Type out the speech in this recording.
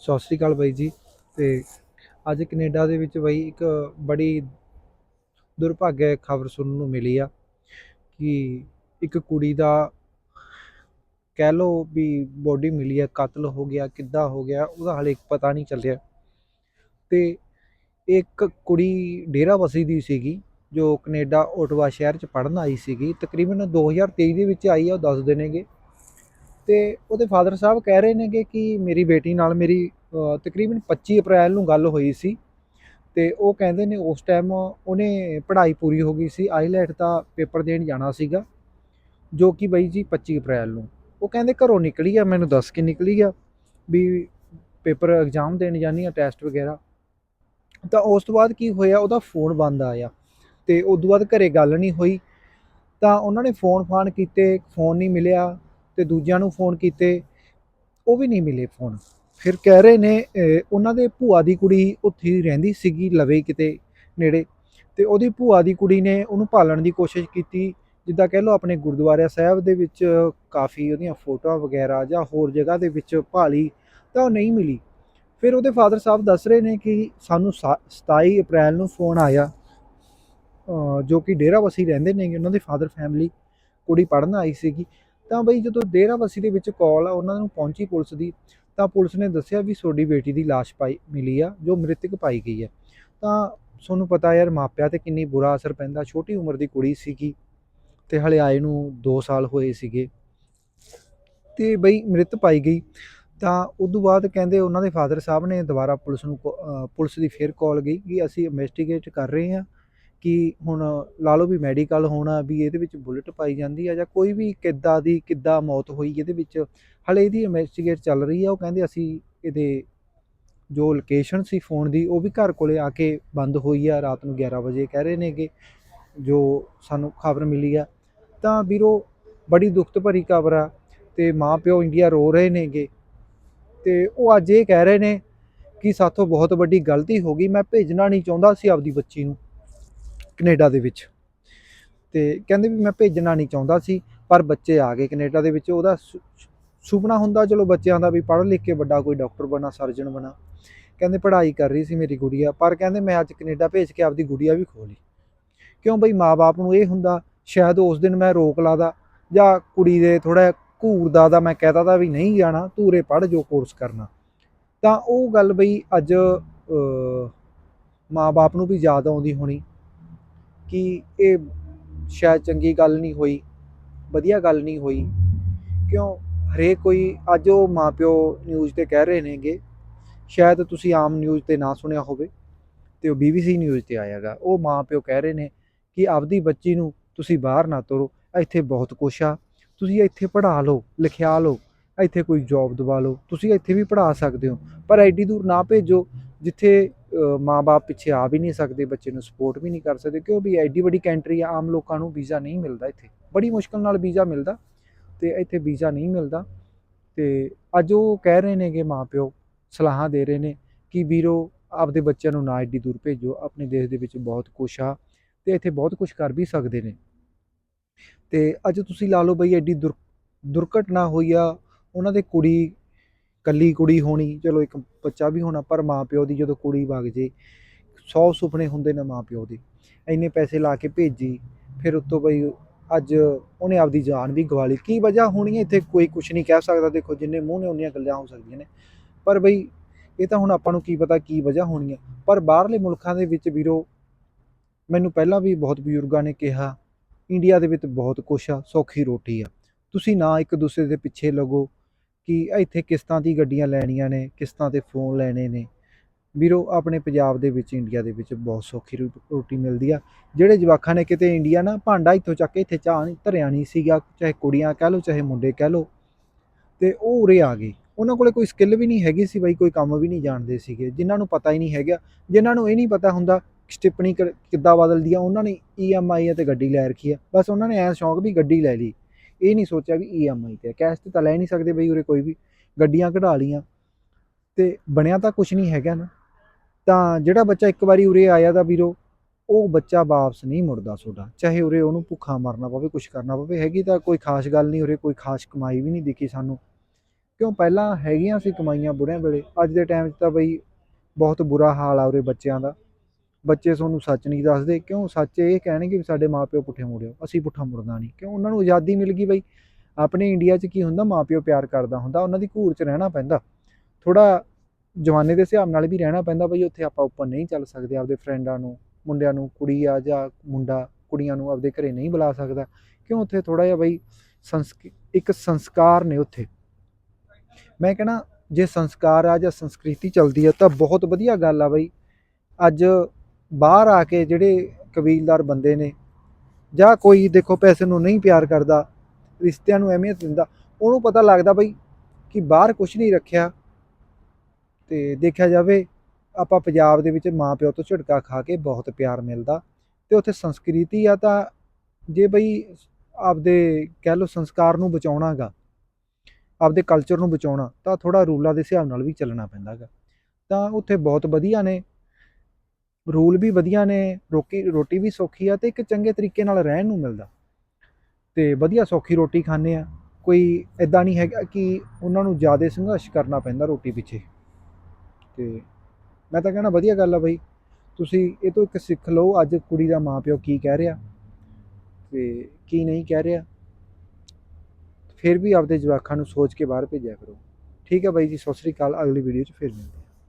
ਸਤਿ ਸ਼੍ਰੀ ਅਕਾਲ ਬਾਈ ਜੀ। ਤੇ ਅੱਜ ਕੈਨੇਡਾ ਦੇ ਵਿੱਚ ਬਾਈ ਇੱਕ ਬੜੀ ਦੁਰਭਾਗਿਆ ਖਬਰ ਸੁਣਨ ਨੂੰ ਮਿਲੀ ਆ ਕਿ ਇੱਕ ਕੁੜੀ ਦਾ ਕਹਿ ਲਓ ਵੀ ਬੋਡੀ ਮਿਲੀ ਆ, ਕਤਲ ਹੋ ਗਿਆ, ਕਿੱਦਾਂ ਹੋ ਗਿਆ, ਉਹਦਾ ਹਾਲੇ ਪਤਾ ਨਹੀਂ ਚੱਲਿਆ ਤੇ ਇੱਕ ਕੁੜੀ ਡੇਰਾ ਬਸੀ ਦੀ ਸੀਗੀ, ਜੋ ਕੈਨੇਡਾ ਓਟਵਾ ਸ਼ਹਿਰ ਚ ਪੜ੍ਹਨ ਆਈ ਸੀਗੀ। ਤਕਰੀਬਨ 2023 ਦੇ ਵਿੱਚ ਆਈ ਆ, ਉਹ ਦੱਸਦੇ ਨੇਗੇ ਤੇ ਉਹਦੇ ਫਾਦਰ ਸਾਹਿਬ ਕਹਿ ਰਹੇ ਨੇਗੇ ਕਿ ਮੇਰੀ ਬੇਟੀ ਨਾਲ ਮੇਰੀ ਤਕਰੀਬਨ 25 ਅਪ੍ਰੈਲ ਨੂੰ ਗੱਲ ਹੋਈ ਸੀ ਤੇ ਉਹ ਕਹਿੰਦੇ ਨੇ ਉਸ ਟਾਈਮ ਉਹਨੇ ਪੜ੍ਹਾਈ ਪੂਰੀ ਹੋ ਗਈ ਸੀ, ਆਈਲੈਟ ਦਾ ਪੇਪਰ ਦੇਣ ਜਾਣਾ ਸੀਗਾ, ਜੋ ਕਿ ਬਈ ਜੀ 25 ਅਪ੍ਰੈਲ ਨੂੰ। ਉਹ ਕਹਿੰਦੇ ਘਰੋਂ ਨਿਕਲੀ ਆ, ਮੈਨੂੰ ਦੱਸ ਕੇ ਨਿਕਲੀ ਆ ਵੀ ਪੇਪਰ ਐਗਜ਼ਾਮ ਦੇਣ ਜਾਣੀ ਆ ਟੈਸਟ ਵਗੈਰਾ। ਤਾਂ ਉਸ ਤੋਂ ਬਾਅਦ ਕੀ ਹੋਇਆ, ਉਹਦਾ ਫੋਨ ਬੰਦ ਆਇਆ ਤੇ ਉਸ ਤੋਂ ਬਾਅਦ ਘਰੇ ਗੱਲ ਨਹੀਂ ਹੋਈ। ਤਾਂ ਉਹਨਾਂ ਨੇ ਫੋਨ ਫਾਨ ਕੀਤੇ ਫੋਨ ਨਹੀਂ ਮਿਲਿਆ। ਤੇ ਦੂਜਿਆਂ ਨੂੰ ਫੋਨ ਕੀਤੇ, ਉਹ ਵੀ ਨਹੀਂ ਮਿਲੇ ਫੋਨ। ਫਿਰ ਕਹਿ ਰਹੇ ਨੇ ਉਹਨਾਂ ਦੇ ਭੂਆ ਦੀ ਕੁੜੀ ਉੱਥੇ ਹੀ ਰਹਿੰਦੀ ਸੀਗੀ ਲਵੇ ਕਿਤੇ ਨੇੜੇ ਤੇ ਉਹਦੀ ਭੂਆ ਦੀ ਕੁੜੀ ਨੇ ਉਹਨੂੰ ਭਾਲਣ ਦੀ ਕੋਸ਼ਿਸ਼ ਕੀਤੀ। ਜਿੱਦਾਂ ਕਹਿ ਲਓ ਆਪਣੇ ਗੁਰਦੁਆਰਾ ਸਾਹਿਬ ਦੇ ਵਿੱਚ ਕਾਫੀ ਉਹਦੀਆਂ ਫੋਟੋਆਂ ਵਗੈਰਾ ਜਾਂ ਹੋਰ ਜਗ੍ਹਾ ਦੇ ਵਿੱਚ ਭਾਲੀ ਤਾਂ ਉਹ ਨਹੀਂ ਮਿਲੀ। ਫਿਰ ਉਹਦੇ ਫਾਦਰ ਸਾਹਿਬ ਦੱਸ ਰਹੇ ਨੇ ਕਿ ਸਾਨੂੰ ਸਾ- 27 ਅਪ੍ਰੈਲ ਨੂੰ ਫੋਨ ਆਇਆ ਜੋ ਕਿ ਡੇਰਾ ਵਸੀ ਰਹਿੰਦੇ ਨੇ ਉਹਨਾਂ ਦੇ ਫਾਦਰ ਫੈਮਿਲੀ। ਕੁੜੀ ਪੜ੍ਹਨ ਆਈ ਸੀਗੀ। ਤਾਂ ਬਈ ਜਦੋਂ ਡੇਰਾਬੱਸੀ ਦੇ ਵਿੱਚ ਕਾਲ ਆ, ਉਹਨਾਂ ਨੂੰ ਪਹੁੰਚੀ ਪੁਲਿਸ ਦੀ, ਤਾਂ ਪੁਲਿਸ ਨੇ ਦੱਸਿਆ ਵੀ ਤੁਹਾਡੀ ਬੇਟੀ ਦੀ ਲਾਸ਼ ਪਾਈ, ਮਿਲੀ ਆ, ਜੋ ਮ੍ਰਿਤਕ ਪਾਈ ਗਈ ਹੈ। ਤਾਂ ਤੁਹਾਨੂੰ ਪਤਾ ਯਾਰ ਮਾਪਿਆਂ ਤੇ ਕਿੰਨੀ ਬੁਰਾ ਅਸਰ ਪੈਂਦਾ, ਛੋਟੀ ਉਮਰ ਦੀ ਕੁੜੀ ਸੀਗੀ ਤੇ ਹਲੇ ਆਏ ਨੂੰ 2 ਸਾਲ ਹੋਏ ਸੀਗੇ। ਤੇ ਬਈ ਮ੍ਰਿਤ ਪਾਈ ਗਈ, ਤਾਂ ਉਦੋਂ ਬਾਅਦ ਕਹਿੰਦੇ ਉਹਨਾਂ ਦੇ ਫਾਦਰ ਸਾਹਿਬ ਨੇ ਦੁਬਾਰਾ ਪੁਲਿਸ ਨੂੰ ਕੋ- ਪੁਲਿਸ ਦੀ ਫੇਰ ਕਾਲ ਗਈ ਕਿ ਅਸੀਂ ਇਨਵੈਸਟੀਗੇਟ ਕਰ ਰਹੇ ਹਾਂ। ਕਿ ਹੁਣ ਲਾ ਲਓ ਵੀ ਮੈਡੀਕਲ ਹੋਣਾ ਵੀ ਇਹਦੇ ਵਿੱਚ ਬੁਲਟ ਪਾਈ ਜਾਂਦੀ ਆ ਜਾਂ ਕੋਈ ਵੀ ਕਿੱਦਾਂ ਦੀ ਕਿੱਦਾਂ ਮੌਤ ਹੋਈ ਇਹਦੇ ਵਿੱਚ, ਹਲੇ ਇਹਦੀ ਇਨਵੈਸਟੀਗੇਟ ਚੱਲ ਰਹੀ ਆ, ਉਹ ਕਹਿੰਦੇ ਅਸੀਂ ਇਹਦੇ ਜੋ ਲੋਕੇਸ਼ਨ ਸੀ ਫੋਨ ਦੀ, ਉਹ ਵੀ ਘਰ ਕੋਲੇ ਆ ਕੇ ਬੰਦ ਹੋਈ ਆ, ਰਾਤ ਨੂੰ 11 ਵਜੇ ਕਹਿ ਰਹੇ ਨੇਗੇ, ਜੋ ਸਾਨੂੰ ਖਬਰ ਮਿਲੀ ਆ। ਤਾਂ ਵੀਰੋ, ਬੜੀ ਦੁਖਤ ਭਰੀ ਖਬਰ ਆ ਤੇ ਮਾਂ ਪਿਓ ਇੰਡੀਆ ਰੋ ਰਹੇ ਨੇਗੇ ਤੇ ਉਹ ਅੱਜ ਇਹ ਕਹਿ ਰਹੇ ਨੇ ਕਿ ਸਾਥੋਂ ਬਹੁਤ ਵੱਡੀ ਗਲਤੀ ਹੋ ਗਈ, ਮੈਂ ਭੇਜਣਾ ਨਹੀਂ ਚਾਹੁੰਦਾ ਸੀ ਆਪਦੀ ਬੱਚੀ ਨੂੰ। ਕੈਨੇਡਾ ਦੇ ਵਿੱਚ। ਤੇ ਕਹਿੰਦੇ ਵੀ ਮੈਂ ਭੇਜਣਾ ਨਹੀਂ ਚਾਹੁੰਦਾ ਸੀ, ਪਰ ਬੱਚੇ ਆ ਗਏ ਕੈਨੇਡਾ ਦੇ ਵਿੱਚ। ਉਹਦਾ ਸੁ- ਸੁਪਨਾ ਹੁੰਦਾ ਚਲੋ ਬੱਚਿਆਂ ਦਾ ਵੀ ਪੜ੍ਹ ਲਿਖ ਕੇ ਵੱਡਾ ਕੋਈ ਡਾਕਟਰ ਬਣਾ, ਸਰਜਨ ਬਣਾ। ਕਹਿੰਦੇ ਪੜ੍ਹਾਈ ਕਰ ਰਹੀ ਸੀ ਮੇਰੀ ਗੁੜੀਆ, ਪਰ ਕਹਿੰਦੇ ਮੈਂ ਅੱਜ ਕੈਨੇਡਾ ਭੇਜ ਕੇ ਆਪਦੀ ਗੁੜੀਆ ਵੀ ਖੋ ਲਈ। ਕਿਉਂ ਬਈ ਮਾਪੇ ਨੂੰ ਇਹ ਹੁੰਦਾ, ਸ਼ਾਇਦ ਉਸ ਦਿਨ ਮੈਂ ਰੋਕ ਲਾਦਾ, ਜਾਂ ਕੁੜੀ ਦੇ ਥੋੜਾ ਘੂਰਦਾ ਦਾ ਮੈਂ ਕਹਿਤਾ ਦਾ ਵੀ ਨਹੀਂ ਜਾਣਾ, ਧੂਰੇ ਪੜ੍ਹ ਜੋ ਕੋਰਸ ਕਰਨਾ। ਤਾਂ ਉਹ ਗੱਲ ਬਈ ਅੱਜ ਮਾਪੇ ਨੂੰ ਵੀ ਯਾਦ ਆਉਂਦੀ ਹੋਣੀ। ਕਿ ਇਹ ਸ਼ਾਇਦ ਚੰਗੀ ਗੱਲ ਨਹੀਂ ਹੋਈ, ਵਧੀਆ ਗੱਲ ਨਹੀਂ ਹੋਈ। ਕਿਉਂ? ਹਰੇਕ ਕੋਈ ਅੱਜ ਉਹ ਮਾਪਿਓ ਨਿਊਜ਼ ਤੇ ਕਹਿ ਰਹੇ ਨੇਗੇ, ਸ਼ਾਇਦ ਤੁਸੀਂ ਆਮ ਨਿਊਜ਼ ਤੇ ਨਾ ਸੁਣਿਆ ਹੋਵੇ ਤੇ ਉਹ BBC ਨਿਊਜ਼ ਤੇ ਆਇਆਗਾ। ਉਹ ਮਾਪਿਓ ਕਹਿ ਰਹੇ ਨੇ ਕਿ ਆਪਦੀ ਬੱਚੀ ਨੂੰ ਤੁਸੀਂ ਬਾਹਰ ਨਾ ਤੋਰੋ, ਇੱਥੇ ਬਹੁਤ ਕੁਛ ਆ। ਤੁਸੀਂ ਇੱਥੇ ਪੜ੍ਹਾ ਲਓ, ਲਿਖਿਆ ਲਓ, ਇੱਥੇ ਕੋਈ ਜੌਬ ਦਵਾ ਲਓ। ਤੁਸੀਂ ਇੱਥੇ ਵੀ ਪੜ੍ਹਾ ਸਕਦੇ ਹੋ, ਪਰ ਐਡੀ ਦੂਰ ਨਾ ਭੇਜੋ, ਜਿੱਥੇ ਮਾਪੇ ਪਿੱਛੇ ਆ ਵੀ ਨਹੀਂ ਸਕਦੇ, ਬੱਚੇ ਨੂੰ ਸਪੋਰਟ ਵੀ ਨਹੀਂ ਕਰ ਸਕਦੇ, ਕਿਉਂ ਵੀ ਐਡੀ ਵੱਡੀ ਕੰਟਰੀ ਆ, ਆਮ ਲੋਕਾਂ ਨੂੰ ਵੀਜ਼ਾ ਨਹੀਂ ਮਿਲਦਾ ਇੱਥੇ। ਬੜੀ ਮੁਸ਼ਕਲ ਨਾਲ ਵੀਜ਼ਾ ਮਿਲਦਾ ਤੇ ਇੱਥੇ ਵੀਜ਼ਾ ਨਹੀਂ ਮਿਲਦਾ। ਤੇ ਅੱਜ ਉਹ ਕਹਿ ਰਹੇ ਨੇਗੇ ਮਾਪਿਓ, ਸਲਾਹਾਂ ਦੇ ਰਹੇ ਨੇ ਕਿ ਵੀਰੋ, ਆਪਦੇ ਬੱਚਿਆਂ ਨੂੰ ਨਾ ਐਡੀ ਦੂਰ ਭੇਜੋ, ਆਪਣੇ ਦੇਸ਼ ਦੇ ਵਿੱਚ ਬਹੁਤ ਕੁਛ ਆ ਤੇ ਇੱਥੇ ਬਹੁਤ ਕੁਝ ਕਰ ਵੀ ਸਕਦੇ ਨੇ। ਤੇ ਅੱਜ ਤੁਸੀਂ ਲਾ ਲਓ ਬਈ ਐਡੀ ਦੁਰ, ਦੁਰਘਟਨਾ ਹੋਈ ਆ, ਉਹਨਾਂ ਦੇ ਕੁੜੀ ਕੱਲੀ ਕੁੜੀ ਹੋਣੀ, ਚਲੋ ਇੱਕ ਬੱਚਾ ਵੀ ਹੋਣਾ, ਪਰ ਮਾਪਿਓ ਦੀ ਜਦੋਂ ਕੁੜੀ ਵਗ ਜੇ 100 ਸੁਪਨੇ ਹੁੰਦੇ ਨੇ ਮਾਪਿਓ ਦੇ। ਇੰਨੇ ਪੈਸੇ ਲਾ ਕੇ ਭੇਜੀ, ਫਿਰ ਉੱਤੋਂ ਬਈ ਅੱਜ ਉਹਨੇ ਆਪਦੀ ਜਾਨ ਵੀ ਗਵਾ ਲਈ। ਕੀ ਵਜ੍ਹਾ ਹੋਣੀ ਹੈ? ਇੱਥੇ ਕੋਈ ਕੁਝ ਨਹੀਂ ਕਹਿ ਸਕਦਾ। ਦੇਖੋ, ਜਿੰਨੇ ਮੂੰਹ ਨੇ ਉਨੀਆਂ ਗੱਲਾਂ ਹੋ ਸਕਦੀਆਂ ਨੇ। ਪਰ ਬਈ ਇਹ ਤਾਂ ਹੁਣ ਆਪਾਂ ਨੂੰ ਕੀ ਪਤਾ ਕੀ ਵਜ੍ਹਾ ਹੋਣੀ ਹੈ। ਪਰ ਬਾਹਰਲੇ ਮੁਲਕਾਂ ਦੇ ਵਿੱਚ ਵੀਰੋ, ਮੈਨੂੰ ਪਹਿਲਾਂ ਵੀ ਬਹੁਤ ਬਜ਼ੁਰਗਾਂ ਨੇ ਕਿਹਾ, ਇੰਡੀਆ ਦੇ ਵਿੱਚ ਬਹੁਤ ਕੁਛ ਆ, ਸੌਖੀ ਰੋਟੀ ਆ। ਤੁਸੀਂ ਨਾ ਇੱਕ ਦੂਸਰੇ ਦੇ ਪਿੱਛੇ ਲੱਗੋ। ਕਿ ਇੱਥੇ ਕਿਸ਼ਤਾਂ ਦੀ ਗੱਡੀਆਂ ਲੈਣੀਆਂ ਨੇ, ਕਿਸ਼ਤਾਂ ਤੇ ਫੋਨ ਲੈਣੇ ਨੇ। ਵੀਰੋ, ਆਪਣੇ ਪੰਜਾਬ ਦੇ ਵਿੱਚ ਇੰਡੀਆ ਦੇ ਵਿੱਚ ਬਹੁਤ ਸੌਖੀ ਰੋ- ਰੋਟੀ ਮਿਲਦੀ ਆ। ਜਿਹੜੇ ਜਵਾਕਾਂ ਨੇ ਕਿਤੇ ਇੰਡੀਆ ਨਾ ਭਾਂਡਾ ਇੱਥੋਂ ਚੱਕ ਕੇ ਇੱਥੇ ਚਾਹ ਨਹੀਂ, ਧਰਿਆ ਨਹੀਂ ਸੀਗਾ, ਚਾਹੇ ਕੁੜੀਆਂ ਕਹਿ ਲਓ, ਚਾਹੇ ਮੁੰਡੇ ਕਹਿ ਲਓ, ਤੇ ਉਹ ਉਰੇ ਆ ਗਏ। ਉਹਨਾਂ ਕੋਲੇ ਕੋਈ ਸਕਿੱਲ ਵੀ ਨਹੀਂ ਹੈਗੀ ਸੀ ਬਈ, ਕੋਈ ਕੰਮ ਵੀ ਨਹੀਂ ਜਾਣਦੇ ਸੀਗੇ। ਜਿਨ੍ਹਾਂ ਨੂੰ ਪਤਾ ਹੀ ਨਹੀਂ ਹੈਗਾ, ਜਿਨ੍ਹਾਂ ਨੂੰ ਇਹ ਨਹੀਂ ਪਤਾ ਹੁੰਦਾ ਸਟਿਪਣੀ ਕਰ- ਕਿੱਦਾਂ ਬਦਲਦੀ ਆ, ਉਹਨਾਂ ਨੇ ਈਐਮਆਈ ਤੇ ਗੱਡੀ ਲੈ ਰੱਖੀ ਆ। ਬਸ ਉਹਨਾਂ ਨੇ ਐ ਸ਼ੌਂਕ ਵੀ ਗੱਡੀ ਲੈ ਲਈ। ਇਹ ਨਹੀਂ ਸੋਚਿਆ ਵੀ ਈਐਮਆਈ ਤੇ ਕੈਸ਼ ਤੇ ਤਾਂ ਲੈ ਨਹੀਂ ਸਕਦੇ ਬਈ ਉਰੇ ਕੋਈ ਵੀ। ਗੱਡੀਆਂ ਕਢਾ ਲੀਆਂ ਤੇ ਬਣਿਆ ਤਾਂ ਕੁਝ ਨਹੀਂ ਹੈਗਾ ਨਾ। ਤਾਂ ਜਿਹੜਾ ਬੱਚਾ ਇੱਕ ਵਾਰੀ ਉਰੇ ਆਇਆ ਦਾ ਵੀਰੋ, ਉਹ ਬੱਚਾ ਵਾਪਸ ਨਹੀਂ ਮੁੜਦਾ ਤੁਹਾਡਾ। ਚਾਹੇ ਉਰੇ ਉਹਨੂੰ ਭੁੱਖਾ ਮਰਨਾ ਪਵੇ ਕੁਝ ਕਰਨਾ ਪਵੇ, ਹੈਗੀ ਤਾਂ ਕੋਈ ਖਾਸ ਗੱਲ ਨਹੀਂ, ਉਰੇ ਕੋਈ ਖਾਸ ਕਮਾਈ ਵੀ ਨਹੀਂ ਦਿਖੀ ਸਾਨੂੰ। ਕਿਉਂ? ਪਹਿਲਾਂ ਹੈਗੀਆਂ ਸੀ ਕਮਾਈਆਂ ਬੁੜਿਆਂ ਵੇਲੇ। ਅੱਜ ਦੇ ਟਾਈਮ 'ਚ ਤਾਂ ਬਈ ਬਹੁਤ ਬੁਰਾ ਹਾਲ ਆ ਉਰੇ ਬੱਚਿਆਂ ਦਾ। ਬੱਚੇ ਤੁਹਾਨੂੰ ਸੱਚ ਨਹੀਂ ਦੱਸਦੇ, ਕਿਉਂ? ਸੱਚ ਇਹ ਕਹਿਣਗੇ ਵੀ ਸਾਡੇ ਮਾਪਿਓ ਪੁੱਠੇ ਮੁੜਿਓ ਅਸੀਂ ਪੁੱਠਾ ਮੁੜਨਾ ਨਹੀਂ। ਕਿਉਂ? ਉਹਨਾਂ ਨੂੰ ਆਜ਼ਾਦੀ ਮਿਲ ਗਈ ਬਈ। ਆਪਣੇ ਇੰਡੀਆ 'ਚ ਕੀ ਹੁੰਦਾ? ਮਾਪਿਓ ਪਿਆਰ ਕਰਦਾ ਹੁੰਦਾ, ਉਹਨਾਂ ਦੀ ਘੂਰ 'ਚ ਰਹਿਣਾ ਪੈਂਦਾ। ਥੋੜਾ ਜਵਾਨੇ ਦੇ ਹਿਸਾਬ ਨਾਲ ਵੀ ਰਹਿਣਾ ਪੈਂਦਾ ਬਈ, ਉੱਥੇ ਆਪਾਂ ਉੱਪਰ ਨਹੀਂ ਚੱਲ ਸਕਦੇ ਆਪਦੇ ਫਰੈਂਡਾਂ ਨੂੰ, ਮੁੰਡਿਆਂ ਨੂੰ ਕੁੜੀ ਆ ਜਾਂ ਮੁੰਡਾ, ਕੁੜੀਆਂ ਨੂੰ ਆਪਦੇ ਘਰੇ ਨਹੀਂ ਬੁਲਾ ਸਕਦਾ। ਕਿਉਂ? ਉੱਥੇ ਥੋੜਾ ਜਿਹਾ ਬਈ ਸੰਸਕ, ਇੱਕ ਸੰਸਕਾਰ ਨੇ ਉੱਥੇ। ਮੈਂ ਕਹਿਣਾ, ਜੇ ਸੰਸਕਾਰ ਆ ਜਾਂ ਸੰਸਕ੍ਰਿਤੀ ਚੱਲਦੀ ਆ ਤਾਂ ਬਹੁਤ ਵਧੀਆ ਗੱਲ ਆ ਬਈ। ਅੱਜ ਬਾਹਰ ਆ ਕੇ ਜਿਹੜੇ ਕਬੀਲਦਾਰ ਬੰਦੇ ਨੇ ਜਾਂ ਕੋਈ ਦੇਖੋ ਪੈਸੇ ਨੂੰ ਨਹੀਂ ਪਿਆਰ ਕਰਦਾ, ਰਿਸ਼ਤਿਆਂ ਨੂੰ ਅਹਿਮੀਅਤ ਦਿੰਦਾ, ਉਹਨੂੰ ਪਤਾ ਲੱਗਦਾ ਬਈ ਕਿ ਬਾਹਰ ਕੁਝ ਨਹੀਂ ਰੱਖਿਆ ਤੇ ਦੇਖਿਆ ਜਾਵੇ ਆਪਾਂ ਪੰਜਾਬ ਦੇ ਵਿੱਚ ਮਾਂ ਪਿਓ ਤੋਂ ਝਟਕਾ ਖਾ ਕੇ ਬਹੁਤ ਪਿਆਰ ਮਿਲਦਾ ਤੇ ਉੱਥੇ ਸੰਸਕ੍ਰਿਤੀ ਆ ਤਾਂ ਜੇ ਬਈ ਆਪਦੇ ਕਹਿ ਲਓ ਸੰਸਕਾਰ ਨੂੰ ਬਚਾਉਣਾਗਾ, ਆਪਦੇ ਕਲਚਰ ਨੂੰ ਬਚਾਉਣਾ ਤਾਂ ਥੋੜਾ ਰੂਲਾਂ ਦੇ ਹਿਸਾਬ ਨਾਲ ਵੀ ਚੱਲਣਾ ਪੈਂਦਾਗਾ। ਤਾਂ ਉੱਥੇ ਬਹੁਤ ਵਧੀਆ ਨੇ ਰੂਲ ਵੀ ਵਧੀਆ ਨੇ, ਰੋਕੀ, ਰੋਟੀ ਵੀ ਸੌਖੀ ਆ ਤੇ ਇੱਕ ਚੰਗੇ ਤਰੀਕੇ ਨਾਲ ਰਹਿਣ ਨੂੰ ਮਿਲਦਾ। ਤੇ ਵਧੀਆ ਸੌਖੀ ਰੋਟੀ ਖਾਂਦੇ ਆ। ਕੋਈ ਐਦਾਂ ਨਹੀਂ ਹੈਗਾ ਕਿ ਉਹਨਾਂ ਨੂੰ ਜ਼ਿਆਦਾ ਸੰਘਰਸ਼ ਕਰਨਾ ਪੈਂਦਾ ਰੋਟੀ ਪਿੱਛੇ। ਤੇ ਮੈਂ ਤਾਂ ਕਹਿਣਾ ਵਧੀਆ ਗੱਲ ਆ ਬਈ। ਤੁਸੀਂ ਇਹ ਤੋਂ ਇੱਕ ਸਿੱਖ ਲਓ, ਅੱਜ ਕੁੜੀ ਦਾ ਮਾਪਿਓ ਕੀ ਕਹਿ ਰਿਹਾ ਤੇ ਕੀ ਨਹੀਂ ਕਹਿ ਰਿਹਾ। ਫਿਰ ਵੀ ਆਪਦੇ ਜਵਾਕਾਂ ਨੂੰ ਸੋਚ ਕੇ ਬਾਹਰ ਭੇਜਿਆ ਕਰੋ। ਠੀਕ ਹੈ ਬਾਈ ਜੀ, ਸਤਿ ਸ੍ਰੀ ਅਕਾਲ, ਅਗਲੀ ਵੀਡੀਓ 'ਚ ਫਿਰ ਮਿਲਦੇ